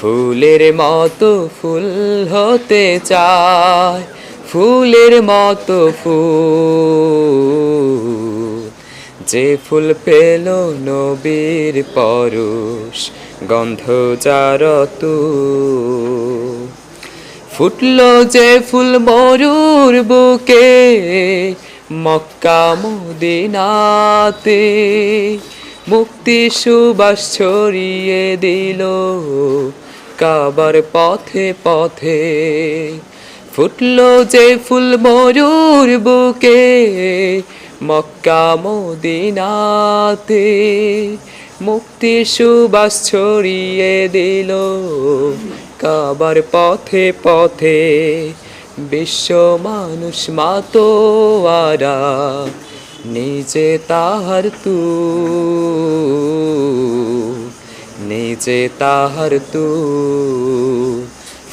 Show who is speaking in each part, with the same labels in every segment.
Speaker 1: ফুলের মতো ফুল হতে চায়, ফুলের মতো ফুল। যে ফুল পেল নবীর পরশ, গন্ধ যার ফুটলো যে ফুল মরুর বুকে, মক্কা মদিনাতে মুক্তি সুবাস ছড়িয়ে দিল। কাবার পথে পথে ফুটলো যে ফুল মরুর বুকে, মক্কা মদিনাতে মুক্তি সুবাস ছড়িয়ে দিল। কাবার পথে পথে বিশ্ব মানুষ মাতোয়ারা নিজে তাহার তু, নিজে তাহার তু।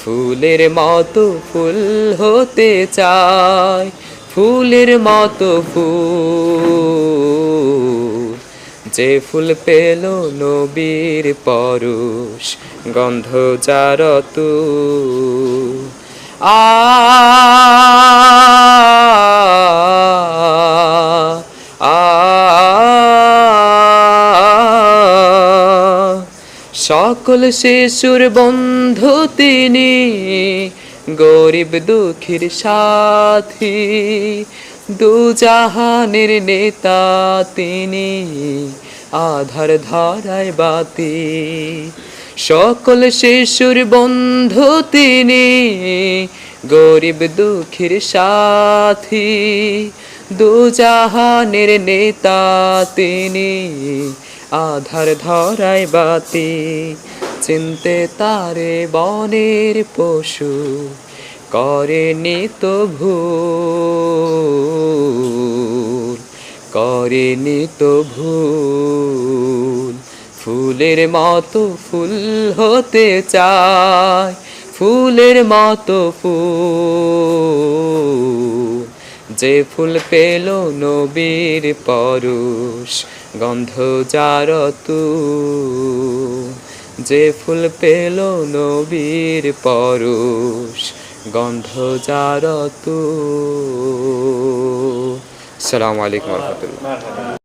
Speaker 1: ফুলের মতো ফুল হতে চায় ফুলের মতো ফুল। যে ফুল পেল নবীর পরশ, গন্ধ তু। আ সকল শিশুর বন্ধু তিনি, গরিব দুঃখীর সাথী, দু জাহানের নেতা তিনি, আধার ধারায় বাতি। সকল শিশুর বন্ধু তিনি, গরিব দুঃখীর সাথী দু জাহানের নেতা তিনি, আধার ধরায় বাতি, চিনতে তারে বনের পশু করে নিত ভুল, করে নিত ভুল। ফুলের মতো ফুল হতে চায়, ফুলের মতো ফুল। যে ফুল পেল নবীর পরুষ গন্ধ যার তু যে ফুল পেল নবীর পরুষ গন্ধ যার তু রহমতুল্লাহ।